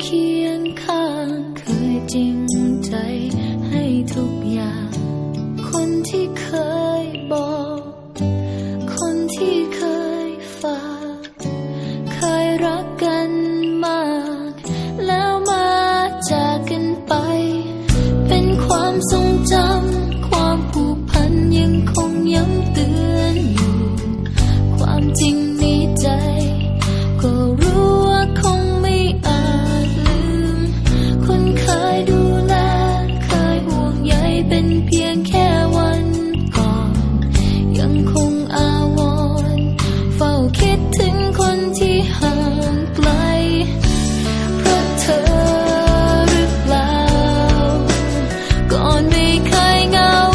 เคียงข้างเคยจริงใจให้ทุกอย่าง คนที่เคย 离开我。